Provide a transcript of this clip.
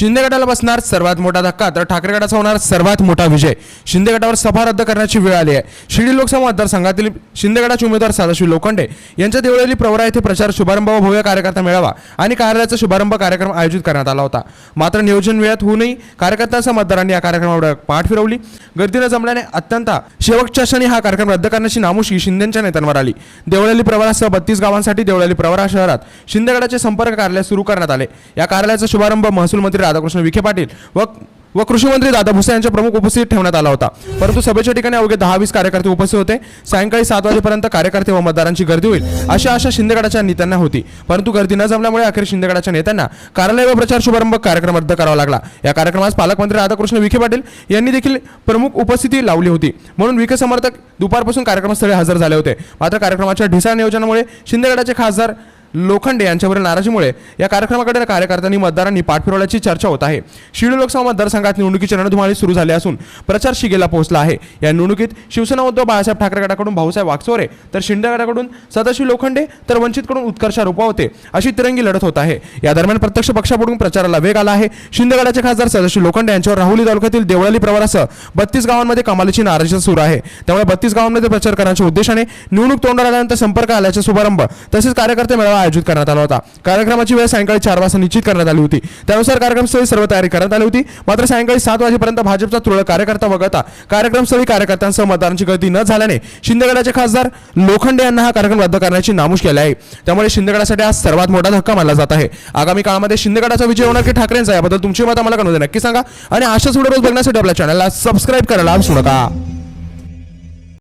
शिंदे गटाला बसणार सर्वात मोठा धक्का तर ठाकरे गटाचा होणार सर्वात मोठा विजय. शिंदे गटावर सभा रद्द करण्याची वेळ आली आहे. शिर्डी लोकसभा मतदारसंघातील शिंदे गटाचे उमेदवार सदाशिव लोखंडे यांच्या देवळेली प्रवरा येथे प्रचार शुभारंभ व भव्य कार्यकर्ता मेळावा आणि कार्यालयाचा शुभारंभ कार्यक्रम आयोजित करण्यात आला होता. मात्र नियोजन वेळात होऊनही कार्यकर्त्यांसह मतदारांनी या कार्यक्रमावर पाठ फिरवली. गर्दीनं जमल्याने अत्यंत शेवटच्या क्षणी हा कार्यक्रम रद्द करण्याची नामुशी शिंदेच्या नेत्यांवर आली. देवळाली प्रवारासह बत्तीस गावांसाठी देवळाली प्रवरा शहरात शिंदेगडाचे संपर्क कार्यालय सुरू करण्यात आले. या कार्यालयाचा शुभारंभ महसूल मंत्री राधाकृष्ण विखे पाटील व व कृषी मंत्री दादा भुसे यांच्या प्रमुख उपस्थित ठेवण्यात आला होता. परंतु सभेच्या ठिकाणी अवघे दहा वीस कार्यकर्ते उपस्थित होते. सायंकाळी सात वाजेपर्यंत कार्यकर्ते व मतदारांची गर्दी होईल. अशी आशा शिंदेगडाच्या नेत्यांना होती. परंतु गर्दी न जमल्यामुळे अखेर शिंदेगडाच्या नेत्यांना कार्यालय व प्रचार शुभारंभ कार्यक्रम रद्द करावा लागला. या कार्यक्रमास पालकमंत्री राधाकृष्ण विखे पाटील यांनी देखील प्रमुख उपस्थिती लावली होती. म्हणून विखे समर्थक दुपारपासून कार्यक्रमस्थळी हजर झाले होते. मात्र कार्यक्रमाच्या ढिसाळ नियोजनामुळे शिंदेगडाचे खासदार लोखंडे यांच्यावरील नाराजीमुळे या कार्यक्रमाकडे कार्यकर्त्यांनी मतदारांनी पाठ फिरवल्याची चर्चा होत आहे. शिर्डी लोकसभा मतदारसंघात निवडणुकीची रणधुमाळी सुरू झाली असून प्रचार शिगेला पोहोचला आहे. या निवडणुकीत शिवसेना उद्धव बाळासाहेब ठाकरे गटाकडून भाऊसाहेब वागचोरे तर शिंदे गटाकडून सदाशिव लोखंडे तर वंचितकडून उत्कर्ष होते अशी तिरंगी लढत होत आहे. या दरम्यान प्रत्यक्ष पक्षाकडून प्रचाराला वेग आला आहे. शिंदे गटाचे खासदार सदाशिव लोखंडे यांच्यावर राहुली तालुक्यातील देवळाली प्रवारासह बत्तीस गावांमध्ये कमालीची नाराजी सुरू आहे. त्यामुळे बत्तीस गावांमध्ये प्रचार करण्याच्या उद्देशाने निवडणूक तोंडाला आल्यानंतर संपर्क आल्याचा शुभारंभ तसेच कार्यकर्ते मेळावा आयोजित करण्यात आला होता. कार्यक्रमाची वेळ सायंकाळी चार वाजता निश्चित करण्यात आली होती. त्यानुसार कार्यक्रमस्थळी सर्व तयारी करण्यात आली होती. मात्र सायंकाळी सात वाजेपर्यंत भाजपचा तुरळक कार्यकर्ता वगळता कार्यक्रमस्थळी कार्यकर्त्यांसह मतदारांची गर्दी न झाल्याने शिंदेगडाचे खासदार लोखंडे यांना हा कार्यक्रम रद्द करण्याची नामुष केली आहे. त्यामुळे शिंदेगडासाठी आज सर्वात मोठा धक्का मानला जात आहे. आगामी काळामध्ये शिंदेगडाचा विजय होणार की ठाकरेंचा याबद्दल तुमची मत आम्हाला कळू नक्की सांगा. आणि अशाच व्हिडिओ बघण्यासाठी आपल्या चॅनलला सबस्क्राईब करायला विसरू नका.